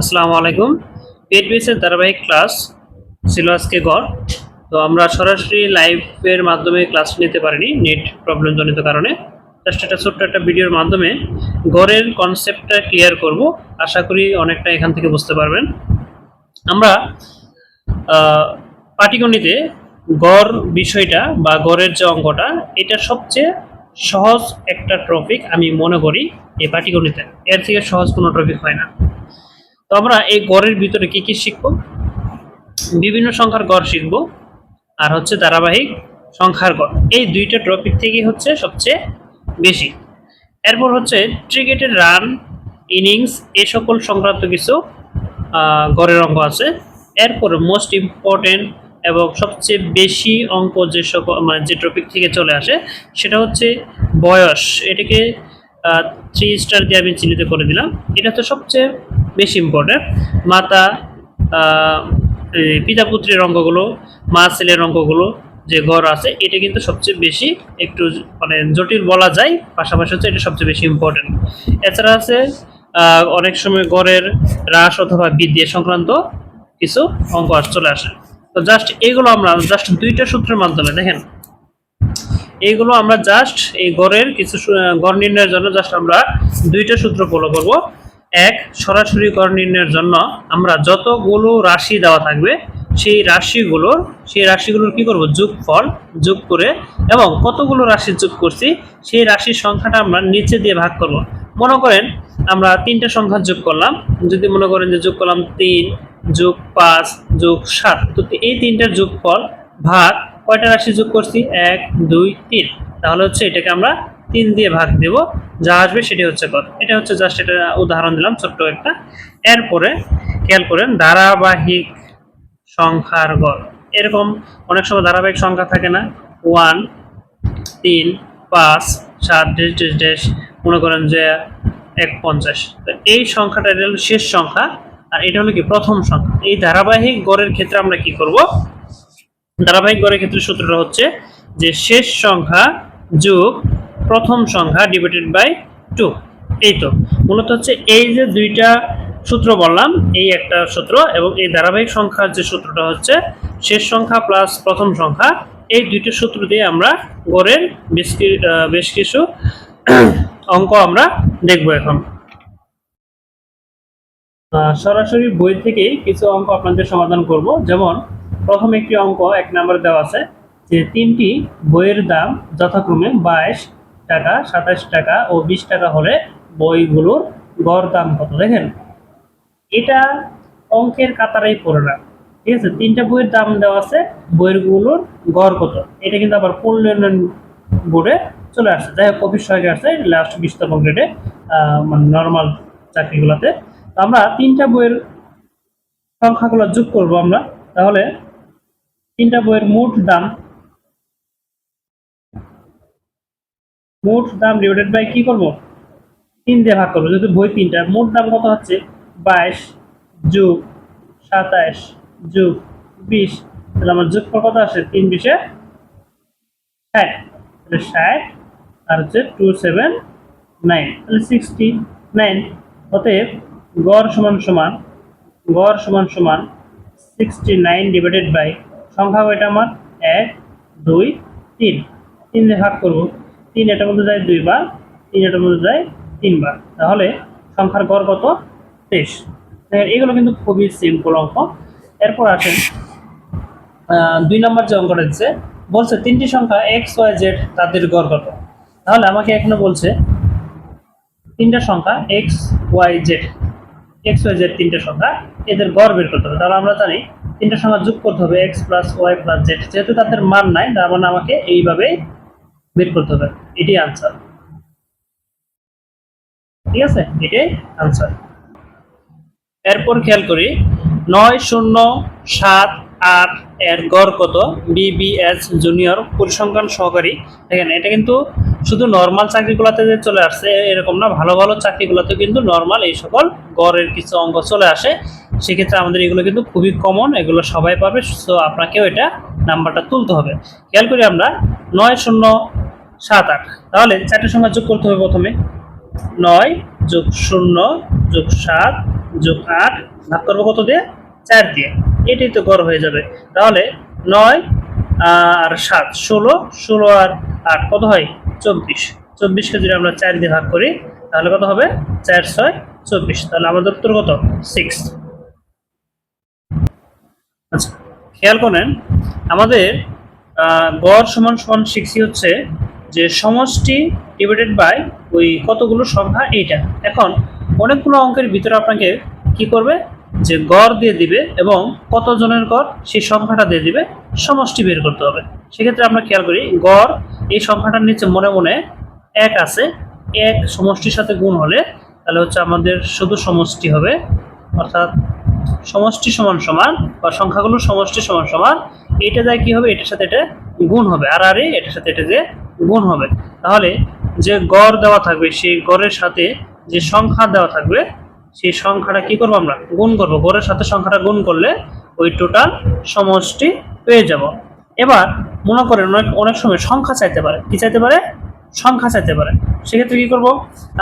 আসসালামু আলাইকুম। বেসের ধারাবাহিক ক্লাস ছিল আজকে গড়। তো আমরা সরাসরি লাইভের মাধ্যমে ক্লাস নিতে পারিনি নেট প্রবলেম জনিত কারণে। জাস্ট একটা ছোট্ট একটা ভিডিওর মাধ্যমে গড়ের কনসেপ্টটা ক্লিয়ার করব। আশা করি অনেকটা এখান থেকে বুঝতে পারবেন। আমরা পাটিগণিতে গড় বিষয়টা বা গড়ের যে অঙ্কটা, এটা সবচেয়ে সহজ একটা টপিক আমি মনে করি এই পাটিগণিতে। এর থেকে সহজ কোনো টপিক হয় না। তো আমরা এই গড়ের ভিতরে কি কি শিখব? বিভিন্ন সংখ্যার গড় শিখব আর হচ্ছে ধারাবাহিক সংখ্যার গড়। এই দুইটা টপিক থেকে হচ্ছে সবচেয়ে বেশি। এরপর হচ্ছে ক্রিকেটের রান ইনিংস এ সকল সংক্রান্ত কিছু গড়ের অঙ্ক আছে। এরপর মোস্ট ইম্পর্টেন্ট এবং সবচেয়ে বেশি অঙ্ক যে সকল মানে যে টপিক থেকে চলে আসে, সেটা হচ্ছে বয়স। এটাকে থ্রি স্টার দিয়ে আমি চিহ্নিত করে দিলাম। এটা তো সবচেয়ে বেশি ইম্পর্টেন্ট মাতা পিতা পুত্রের অঙ্কগুলো মা ছেলের অঙ্কগুলো যে ঘর আছে, এটা কিন্তু সবচেয়ে বেশি একটু মানে জটিল বলা যায়। পাশাপাশি হচ্ছে এটা সবচেয়ে বেশি ইম্পর্টেন্ট এছাড়া আছে অনেক সময় গড়ের হ্রাস অথবা বৃদ্ধি সংক্রান্ত কিছু অঙ্ক চলে আসে। তো জাস্ট এইগুলো আমরা জাস্ট দুইটা সূত্রের মাধ্যমে দেখেন। এইগুলো আমরা জাস্ট এই গড়ের কিছু গড় নির্ণয়ের জন্য জাস্ট আমরা দুইটা সূত্র ফলো করব। এক, সরাসরি গড় নির্ণয়ের জন্য আমরা যতগুলো রাশি দেওয়া থাকবে, সেই রাশিগুলোর সেই রাশিগুলোর কি করব? যোগফল যোগ করে এবং কতগুলো রাশি যোগ করছি, সেই রাশির সংখ্যাটা আমরা নিচে দিয়ে ভাগ করব। মনে করেন আমরা তিনটা সংখ্যা যোগ করলাম, যদি মনে করেন যে যোগ করলাম তিন যোগ পাঁচ যোগ সাত, তো এই তিনটার যোগফল ভাগ কয়টা রাশি যোগ করছি? এক, দুই, তিন। তাহলে হচ্ছে এটাকে আমরা তিন দিয়ে ভাগ দেব। যা আসবে সেটি হচ্ছে কত? এটা হচ্ছে জাস্ট এটা উদাহরণ দিলাম, ছোট্ট একটা। এরপরে খেয়াল করেন, ধারাবাহিক সংখ্যার গড়। এরকম অনেক সময় ধারাবাহিক সংখ্যা থাকে না। ওয়ান তিন, পাঁচ, সাত ডেশ ডেশ ডেশ মনে করেন যে এক, পঞ্চাশ। তো এই সংখ্যাটা, এটা হলো শেষ সংখ্যা। আর এটা হলো কি? প্রথম সংখ্যা। এই ধারাবাহিক গড়ের ক্ষেত্রে আমরা কি করব? ধারাবাহিক গড়ের ক্ষেত্রে সূত্রটা হচ্ছে যে শেষ সংখ্যা যোগ প্রথম সংখ্যা ডিভাইডেড বাই টু এই তো, মূলত হচ্ছে এই যে দুইটা সূত্র বললাম, এই একটা সূত্র এবং এই ধারাবাহিক সংখ্যার যে সূত্রটা হচ্ছে শেষ সংখ্যা প্লাস প্রথম সংখ্যা, এই দুইটা সূত্র দিয়ে আমরা গড়ের বেশ বেশ কিছু অঙ্ক আমরা দেখব এখন। সরাসরি বই থেকেই কিছু অঙ্ক আপনাদের সমাধান করব। যেমন প্রথম একটি অঙ্ক, এক নম্বরে দেওয়া আছে যে তিনটি বইয়ের দাম যথাক্রমে বাইশ টাকা, সাতাশ টাকা ও বিশ টাকা হলে বইগুলোর গড় দাম কত? দেখেন, এটা অঙ্কের কাতারেই পড়ে না, ঠিক আছে? তিনটা বইয়ের দাম দেওয়া আছে বইয়েরগুলোর গড় কত? এটা কিন্তু আবার মূল্যায়ন বোর্ডে চলে আসছে। যাই হোক অফিস সহায়কে আসছে লাস্ট বিশতম গ্রেডে মানে নর্মাল চাকরিগুলোতে। আমরা তিনটা বইয়ের সংখ্যাগুলো যোগ করব আমরা। তাহলে তিনটা বইয়ের মোট দাম? মোট দাম ডিভাইডেড বাই কি করব? তিন দিয়ে ভাগ করব, যেহেতু বই তিনটা মোট দাম কত হচ্ছে? বাইশ যোগ সাতাশ যোগ বিশ। তাহলে আমার যোগফল কত আসে? তিন বিশে ষাট। তাহলে ষাট আর হচ্ছে টু সেভেন নাইন তাহলে সিক্সটি নাইন অতএব গড় সমান সমান, গড় সমান সমান সিক্সটি নাইন ডিভাইডেড বাই সংখ্যা কয়টা আমার এক, দুই, তিন। তিন দিয়ে ভাগ করব। তিন এটার মধ্যে যায় দুইবার, তিন এটার মধ্যে যায় তিনবার। তাহলে সংখ্যার গড় কত? তেইশ। এগুলো কিন্তু খুবই সিম্পল অঙ্ক। এরপর আসেন দুই নম্বর যে অঙ্কটা দিচ্ছে, বলছে তিনটি সংখ্যা এক্স ওয়াই জেড তাদের গড় কত? তাহলে আমাকে এখানে বলছে, তিনটা সংখ্যা X Y Z X, Y, Z তিনটা সংখ্যা, এদের গড় বের করতে হবে। তাহলে আমরা জানি তিনটা সংখ্যা যোগ করতে হবে X plus Y plus Z. যেহেতু তাদের মান নাই, তার মানে আমাকে এইভাবে বের করতে হবে। এটি আনসার ঠিক আছে? এটাই আনসার এরপর খেয়াল করি, নয়, শূন্য, সাত আট এর গড় কত? বিবিএস জুনিয়র পরিসংখ্যান সহকারী। দেখেন, এটা কিন্তু শুধু নর্মাল চাকরিগুলোতে যে চলে আসছে, এরকম না, ভালো ভালো চাকরিগুলোতে কিন্তু নর্মাল এই সকল গড়ের কিছু অঙ্ক চলে আসে। সেক্ষেত্রে আমাদের এগুলো কিন্তু খুবই কমন এগুলো সবাই পাবে সো আপনাকেও এটা নাম্বারটা তুলতে হবে। খেয়াল করি আমরা, নয় শূন্য সাত আট। তাহলে চারটে সংখ্যা যোগ করতে হবে প্রথমে। নয় যোগ শূন্য যোগ সাত যোগ আট, ভাগ করব কত দিয়ে? চার দিয়ে। এটাই তো গড় হয়ে যাবে। তাহলে নয় আর সাত, ষোলো ষোলো আর আট, কত হয়? চব্বিশ। চব্বিশকে যদি আমরা চার দিয়ে ভাগ করি, তাহলে কত হবে? চার, ছয়, চব্বিশ। তাহলে আমাদের উত্তর কত? সিক্স আচ্ছা খেয়াল করেন, আমাদের গড় সমান সমান শিখছি হচ্ছে যে সমষ্টি ডিভাইডেড বাই ওই কতগুলো সংখ্যা এইটা। এখন অনেকগুলো অঙ্কের ভিতরে আপনাকে কি করবে? যে গড় দিয়ে দিবে এবং কত জনের গড়, সেই সংখ্যাটা দিয়ে দিবে, সমষ্টি বের করতে হবে। সেক্ষেত্রে আমরা খেয়াল করি, গড় এই সংখ্যাটার নিচে মনে মনে এক আছে, এক সমষ্টির সাথে গুণ হলে তাহলে হচ্ছে আমাদের শুধু সমষ্টি হবে, অর্থাৎ সমষ্টি সমান সমান বা সংখ্যাগুলো সমষ্টি সমান সমান এটা যায় কি হবে, এটার সাথে এটা গুণ হবে। আর আরে এটার সাথে এটা যে গুণ হবে। তাহলে যে গড় দেওয়া থাকবে, সেই গড়ের সাথে যে সংখ্যা দেওয়া থাকবে সেই সংখ্যাটা কি করব আমরা? গুণ করব। গড়ের সাথে সংখ্যাটা গুণ করলে ওই টোটাল সমষ্টি পেয়ে যাব। এবার মনে করেন অনেক অনেক সময় সংখ্যা চাইতে পারে। কি চাইতে পারে? সংখ্যা চাইতে পারে। সেক্ষেত্রে কি করব?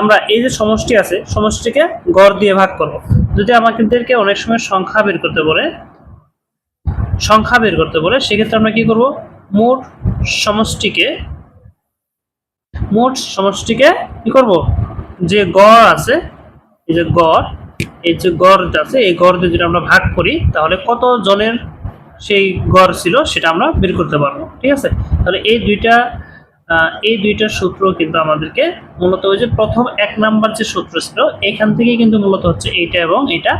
আমরা এই যে সমষ্টি আছে, সমষ্টিকে গড় দিয়ে ভাগ করব। যদি আমাদেরকে অনেক সময় সংখ্যা বের করতে বলে, সংখ্যা বের করতে বলে, সেক্ষেত্রে আমরা কি করব? মোট সমষ্টিকে মোট সমষ্টিকে কি করব? যে গড় আছে এই যে গড়, এই যে গড় আছে, এই গড় দিয়ে যদি আমরা ভাগ করি, তাহলে কত জনের সেই গড় ছিল সেটা আমরা বের করতে পারব, ঠিক আছে? তাহলে এই দুইটা এই দুইটা সূত্র কিন্তু আমাদেরকে মূলত ওই যে প্রথম এক নাম্বার যে সূত্র ছিল, এখান থেকেই কিন্তু মূলত হচ্ছে এইটা এবং এটা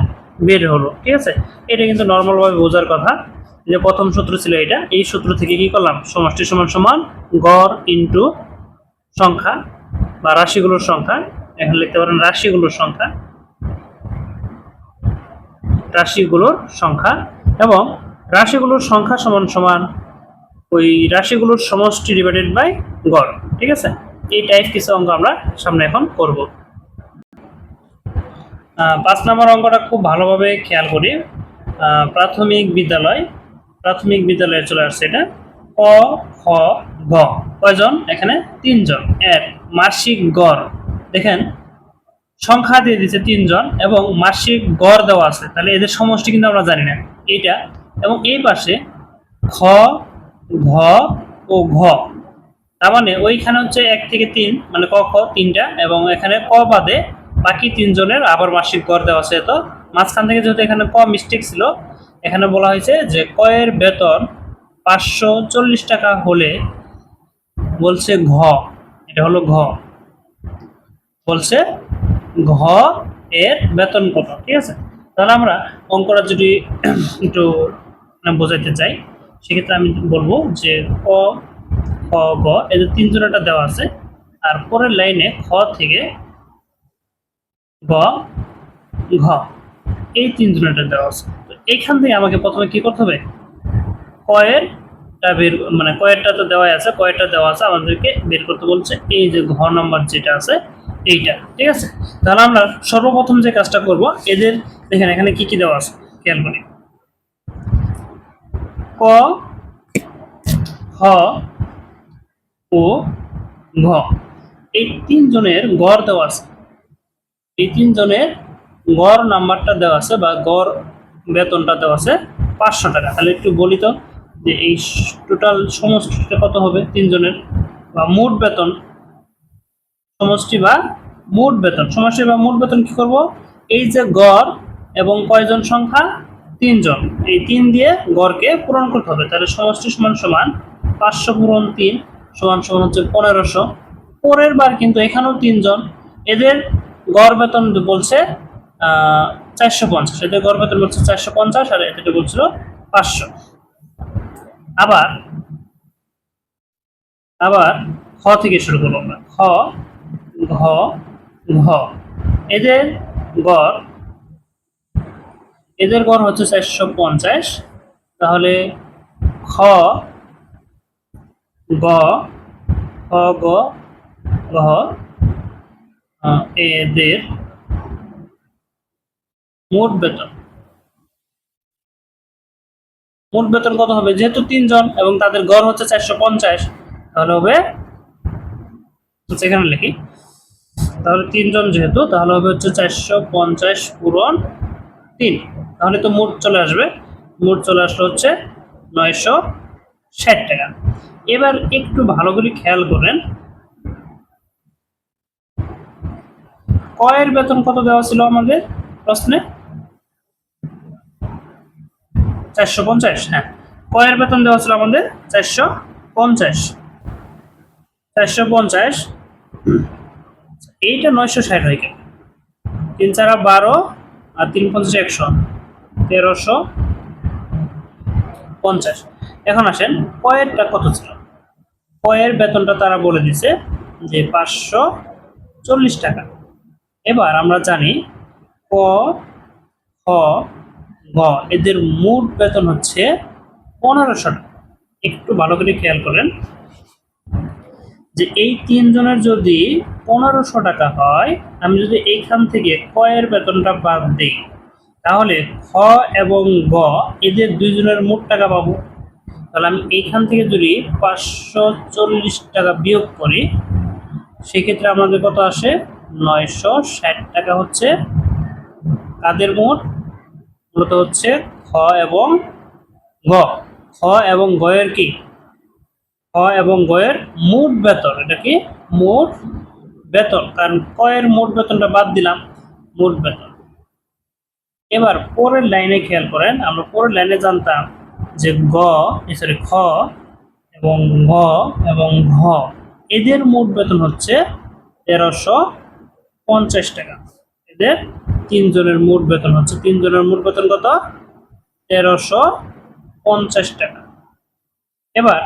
বের হলো, ঠিক আছে? এটা কিন্তু নর্মালভাবে বোঝার কথা যে প্রথম সূত্র ছিল এটা এই সূত্র থেকে কি করলাম? সমষ্টি সমান সমান গড় ইন্টু সংখ্যা বা রাশিগুলোর সংখ্যা এখানে লিখতে পারেন রাশিগুলোর সংখ্যা। রাশিগুলোর সংখ্যা এবং রাশিগুলোর সংখ্যা সমান সমান ওই রাশিগুলোর সমষ্টি ডিভাইডেড বাই গড়, ঠিক আছে? এই টাইপ কিছু অঙ্ক আমরা সামনে এখন করব। পাঁচ নম্বর অঙ্কটা খুব ভালোভাবে খেয়াল করি। প্রাথমিক বিদ্যালয়, প্রাথমিক বিদ্যালয়ে চলে আসছে এটা। ক, খ গ কয়জন? এখানে তিনজন। এক, মাসিক গড়। দেখেন, সংখ্যা দিয়ে দিচ্ছে তিনজন এবং মাসিক গড় দেওয়া আছে। তাহলে এদের সমষ্টি কিন্তু আমরা জানি না। এইটা এবং এই পাশে খ, ঘ ও ঘ। তার মানে ওইখানে হচ্ছে এক থেকে তিন মানে ক, খ তিনটা এবং এখানে ক বাদে বাকি তিনজনের আবার মাসিক গড় দেওয়া আছে। তো মাঝখান থেকে যেহেতু এখানে ক মিস্টেক ছিল, এখানে বলা হয়েছে যে কয়ের বেতন পাঁচশো চল্লিশ টাকা হলে বলছে ঘ। এটা হলো ঘ। বলছে ঘ এর বেতন কত, ঠিক আছে? তাহলে আমরা অঙ্কটা যদি একটু বোঝাইতে চাই। সেক্ষেত্রে আমি বলব যে ক খ, গ এদের তিনজনেরটা দেওয়া আছে, আর পরের লাইনে খ থেকে গ, ঘ, এই তিনজনেরটা দেওয়া আছে। তো এইখান থেকে আমাকে প্রথমে কি করতে হবে? কয়েরটা বের মানে কয়েরটা তো দেওয়াই আছে কয়েরটা দেওয়া আছে, আমাদেরকে বের করতে বলছে। এই যে ঘ নম্বর যেটা আছে এইটা, ঠিক আছে? তাহলে আমরা সর্বপ্রথম যে কাজটা করব, এদের দেখেন এখানে কি কি দেওয়া আছে, খেয়াল করি। ক খ ও, ঘ। এই তিনজনের গড় দেওয়া আছে। এই তিনজনের গড় নাম্বারটা দেওয়া আছে বা গড় বেতনটা দেওয়া আছে পাঁচশো টাকা। তাহলে একটু বলি তো যে এই টোটাল সমষ্টিটা কত হবে তিনজনের? বা মোট বেতন সমষ্টি বা মোট বেতন। সমষ্টি বা মোট বেতন কি করব? এই যে গড় এবং কয়জন সংখ্যা? তিনজন। এই তিন দিয়ে গড়কে পূরণ করতে হবে। তাহলে সমষ্টি সমান সমান পাঁচশো পূরণ তিন সমান সমান হচ্ছে পনেরোশো। পরের বার কিন্তু এখানেও তিনজন। এদের গড় বেতন বলছে চারশো পঞ্চাশ। এদের গড় বেতন বলছে চারশো পঞ্চাশ আর এদের বলছিল পাঁচশো। আবার আবার খ থেকে শুরু করব আমরা। খ ঘ ঘ। এদের গড় এদের গড় হচ্ছে চারশো পঞ্চাশ। তাহলে খ, গ খ, গ, ঘ এদের মোট বেতন। মোট বেতন কত হবে? যেহেতু তিনজন এবং তাদের গড় হচ্ছে চারশো পঞ্চাশ, তাহলে হবে এখানে লিখি। তাহলে তিনজন যেহেতু, তাহলে হবে হচ্ছে চারশো পঞ্চাশ পূরণ তিন। তাহলে তো মোট চলে আসবে। মোট চলে আসলো হচ্ছে নয়শো ষাট টাকা। এবার একটু ভালো করে খেয়াল করেন। কয়ের বেতন কত দেওয়া ছিল আমাদের প্রশ্নে? চারশো পঞ্চাশ হ্যাঁ। কয়ের বেতন দেওয়া ছিল আমাদের চারশো পঞ্চাশ। চারশো পঞ্চাশ এইটা নয়শো ষাট হয়ে গেল তিন চারা বারো আর তিন পঞ্চাশ একশো, তেরোশো পঞ্চাশ। এখন আসেন, কয়েরটা কত ছিল? কয়ের বেতনটা তারা বলে দিছে যে পাঁচশো চল্লিশ টাকা। এবার আমরা জানি ক, খ, গ, এদের মোট বেতন হচ্ছে পনেরোশো টাকা। একটু ভালো করে খেয়াল করেন। যে এই তিনজনের যদি পনেরোশো টাকা হয়, আমি যদি এইখান থেকে কয়ের বেতনটা বাদ দিই, তাহলে খ এবং গ, এদের দুইজনের মোট টাকা পাবো। তাহলে আমি এইখান থেকে যদি পাঁচশো চল্লিশ টাকা বিয়োগ করি, সেক্ষেত্রে আমাদের কত আসে? নয়শো ষাট টাকা হচ্ছে কাদের মোট? মূলত হচ্ছে খ এবং গ। খ এবং গয়ের কি? খ এবং গয়ের মোট বেতন, এটা কি? মোট বেতন, কারণ কয়ের মোট বেতনটা বাদ দিলাম, মোট বেতন। এবার পরের লাইনে খেয়াল করেন, আমরা পরের লাইনে জানতাম যে গ সরি খ এবং ঘ এবং ঘ, এদের মোট বেতন হচ্ছে তেরোশো পঞ্চাশ টাকা। এদের তিনজনের মোট বেতন হচ্ছে, তিনজনের মোট বেতন কত? তেরোশো পঞ্চাশ টাকা। এবার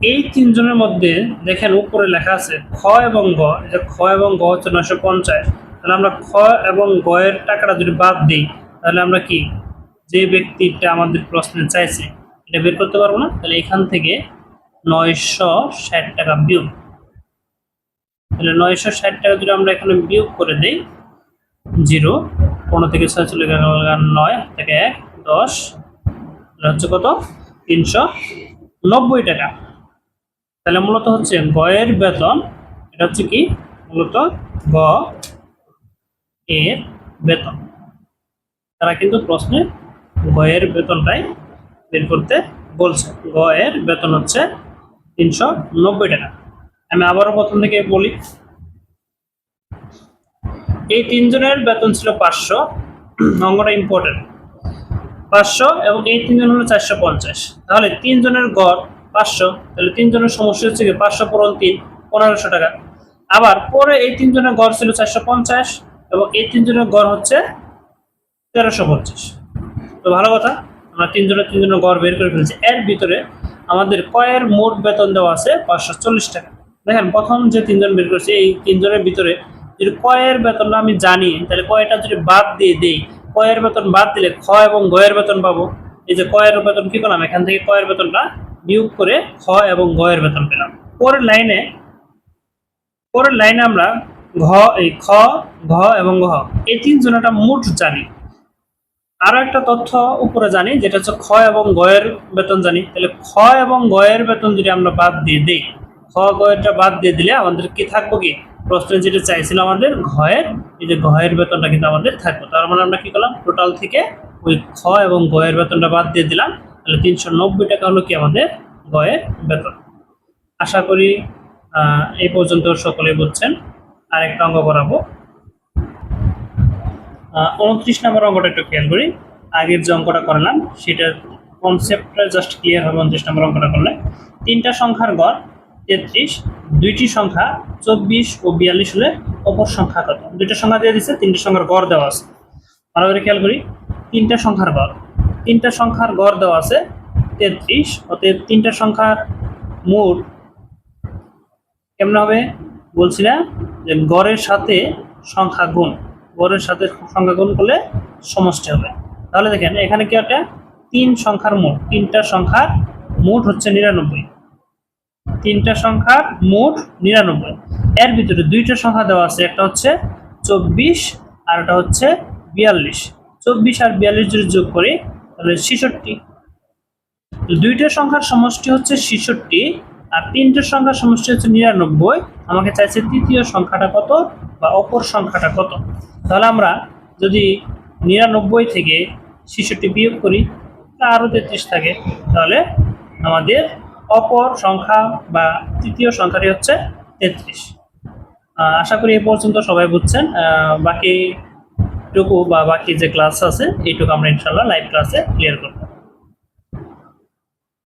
এই তিনজনের মধ্যে দেখেন উপরে লেখা আছে খ এবং গ। যে খ এবং গ হচ্ছে নয়শো পঞ্চাশ। তাহলে আমরা খ এবং গ এর টাকাটা যদি বাদ দিই, তাহলে আমরা কি? যে ব্যক্তিটা আমাদের প্রশ্নে চাইছে, এটা বের করতে পারব না? তাহলে এখান থেকে নয়শো ষাট টাকা বিয়োগ। তাহলে নয়শো ষাট টাকা যদি আমরা এখানে বিয়োগ করে দিই, জিরো, পনেরো থেকে ছয় চলে গেল নয়, থেকে এক, দশ হচ্ছে কত? তিনশো নব্বই টাকা। তাহলে মূলত হচ্ছে গয়ের বেতন, এটা হচ্ছে কি? মূলত গ এর বেতন। তারা কিন্তু প্রশ্নে গয়ের বেতনটাই বের করতে বলছে। গ এর বেতন হচ্ছে তিনশো নব্বই টাকা। আমি আবারও প্রথম থেকে বলি, এই তিনজনের বেতন ছিল পাঁচশো, অঙ্কটা ইম্পর্টেন্ট পাঁচশো এবং এই তিনজন হলো চারশো পঞ্চাশ। তাহলে তিনজনের গড় পাঁচশো, তাহলে তিনজনের সমস্যা হচ্ছে কি পাঁচশো পূরণ তিন, পনেরোশো টাকা। আবার পরে এই তিনজনের গড় ছিল চারশো পঞ্চাশ এবং এই তিনজনের গড় হচ্ছে তেরোশো পঞ্চাশ। তো ভালো কথা, আমরা তিনজনের তিনজনের গড় বের করে ফেলেছি। এর ভিতরে আমাদের কয়ের মোট বেতন দেওয়া আছে পাঁচশো চল্লিশ টাকা। দেখেন, প্রথম যে তিনজন বের করেছে, এই তিনজনের ভিতরে যদি কয়ের বেতনটা আমি জানি, তাহলে কয়টা যদি বাদ দিয়ে দিই, কয়ের বেতন বাদ দিলে খ এবং গয়ের বেতন পাবো। এই যে কয়ের বেতন কি করলাম? এখান থেকে কয়ের বেতনটা বিয়োগ করে খ এবং গয়ের বেতন পেলাম। পরের লাইনে পরের লাইনে আমরা ঘ, এই খ, ঘ এবং ঘ, এই তিনজনটা মোট জানি। আরও একটা তথ্য উপরে জানি, যেটা হচ্ছে খ এবং গয়ের বেতন জানি। তাহলে খ এবং গয়ের বেতন যদি আমরা বাদ দিয়ে দিই, খ গয়েরটা বাদ দিয়ে দিলে আমাদের কি থাকব কি? প্রশ্নে যেটা চাইছিল আমাদের ঘয়ের এই যে ঘয়ের বেতনটা কিন্তু আমাদের থাকবে। তার মানে আমরা কি করলাম? টোটাল থেকে ওই খ এবং গয়ের বেতনটা বাদ দিয়ে দিলাম। তাহলে তিনশো নব্বই টাকা হলো কি আমাদের গয়ের বেতন। আশা করি এই পর্যন্ত সকলে বুঝছেন। আরেকটা অঙ্ক করাবো। উনত্রিশ নম্বর অঙ্কটা একটু খেয়াল করি। আগের যে অঙ্কটা করলাম, সেটার কনসেপ্টটা জাস্ট ক্লিয়ার হবে উনত্রিশ নম্বর অঙ্কটা করলে। তিনটা সংখ্যার গড় তেত্রিশ, দুইটি সংখ্যা চব্বিশ ও বিয়াল্লিশ হলে অপর সংখ্যা কত? দুইটা সংখ্যা দিয়ে দিচ্ছে তিনটি সংখ্যার গড় দেওয়া আছে। ভালো করে খেয়াল করি। তিনটা সংখ্যার গড়। তিনটা সংখ্যার গড় দেওয়া আছে, তেত্রিশ। অতএব তিনটা সংখ্যার মোট কেমন হবে? বলছি না, যে গড়ের সাথে সংখ্যা গুণ। গড়ের সাথে সংখ্যা গুণ করলে সমষ্টি হবে। তাহলে দেখেন, এখানে কি একটা? তিন সংখ্যার মোট। তিনটা সংখ্যার মোট হচ্ছে নিরানব্বই। তিনটা সংখ্যার মোট নিরানব্বই। এর ভিতরে দুইটা সংখ্যা দেওয়া আছে, একটা হচ্ছে চব্বিশ আর একটা হচ্ছে বিয়াল্লিশ। চব্বিশ আর বিয়াল্লিশ যদি যোগ করি তাহলে ছেষট্টি। তো দুইটা সংখ্যার সমষ্টি হচ্ছে ছেষট্টি আর তিনটের সংখ্যার সমষ্টি হচ্ছে নিরানব্বই। আমাকে চাইছে তৃতীয় সংখ্যাটা কত বা অপর সংখ্যাটা কত? তাহলে আমরা যদি নিরানব্বই থেকে ছেষট্টি বিয়োগ করি তা আরও তেত্রিশ থাকে। তাহলে আমাদের অপর সংখ্যা বা তৃতীয় সংখ্যাটি হচ্ছে তেত্রিশ। আশা করি এ পর্যন্ত সবাই বুঝছেন। আহ, বাকিটুকু বা বাকি যে ক্লাস আছে এইটুকু আমরা ইনশাল্লাহ লাইভ ক্লাসে ক্লিয়ার করব।